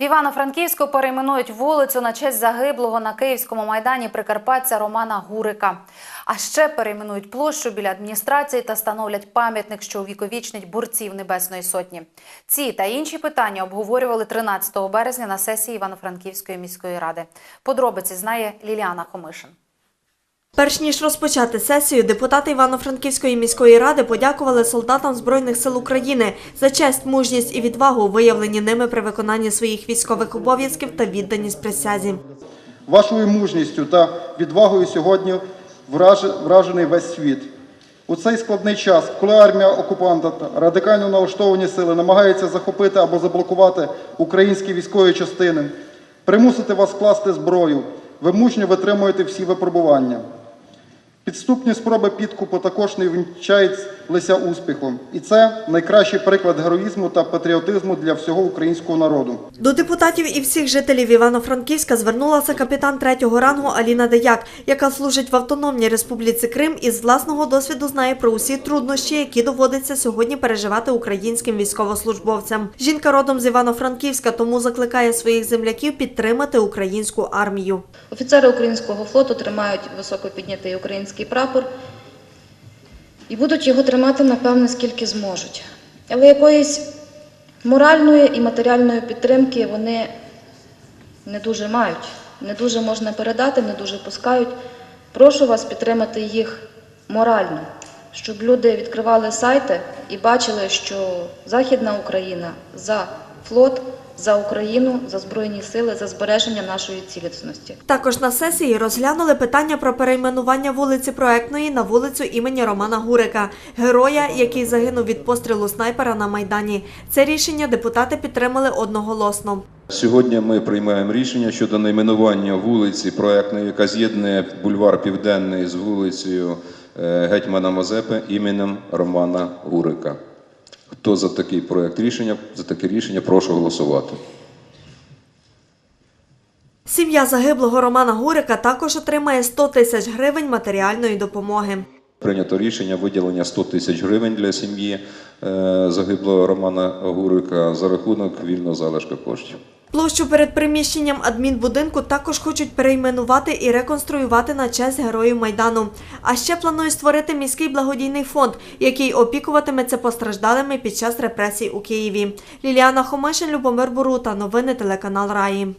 В Івано-Франківську перейменують вулицю на честь загиблого на Київському майдані прикарпатця Романа Гурика. А ще перейменують площу біля адміністрації та становлять пам'ятник, що увіковічнить борців Небесної Сотні. Ці та інші питання обговорювали 13 березня на сесії Івано-Франківської міської ради. Подробиці знає Ліліана Хомишин. Перш ніж розпочати сесію, депутати Івано-Франківської міської ради подякували солдатам Збройних сил України за честь, мужність і відвагу, виявлені ними при виконанні своїх військових обов'язків та відданість присязі. Вашою мужністю та відвагою сьогодні вражений весь світ. У цей складний час, коли армія окупанта та радикально налаштовані сили намагаються захопити або заблокувати українські військові частини, примусити вас скласти зброю, ви мужньо витримуєте всі випробування. Підступні спроби підкупу також не вінчаються успіхом. І це найкращий приклад героїзму та патріотизму для всього українського народу. До депутатів і всіх жителів Івано-Франківська звернулася капітан третього рангу Аліна Даяк, яка служить в Автономній Республіці Крим і з власного досвіду знає про усі труднощі, які доводиться сьогодні переживати українським військовослужбовцям. Жінка родом з Івано-Франківська, тому закликає своїх земляків підтримати українську армію. Офіцери українського флоту тримають високо піднятий український прапор і будуть його тримати, напевно, скільки зможуть. Але якоїсь моральної і матеріальної підтримки вони не дуже мають, не дуже можна передати, не дуже пускають. Прошу вас підтримати їх морально, щоб люди відкривали сайти і бачили, що Західна Україна за флот, за Україну, за Збройні сили, за збереження нашої цілісності. Також на сесії розглянули питання про перейменування вулиці Проектної на вулицю імені Романа Гурика, героя, який загинув від пострілу снайпера на Майдані. Це рішення депутати підтримали одноголосно. Сьогодні ми приймаємо рішення щодо найменування вулиці проектної, яка з'єднує бульвар Південний з вулицею е, Гетьмана Мазепи іменем Романа Гурика. Хто за такий проект рішення? За таке рішення прошу голосувати. Сім'я загиблого Романа Гурика також отримає 100 тисяч гривень матеріальної допомоги. Прийнято рішення виділення 100 тисяч гривень для сім'ї е, загиблого Романа Гурика за рахунок вільного залишка коштів. Площу перед приміщенням адмінбудинку також хочуть перейменувати і реконструювати на честь героїв Майдану. А ще планують створити міський благодійний фонд, який опікуватиметься постраждалими під час репресій у Києві. Ліліана Хомишин, Любомир Бурута, Новини телеканал Раї.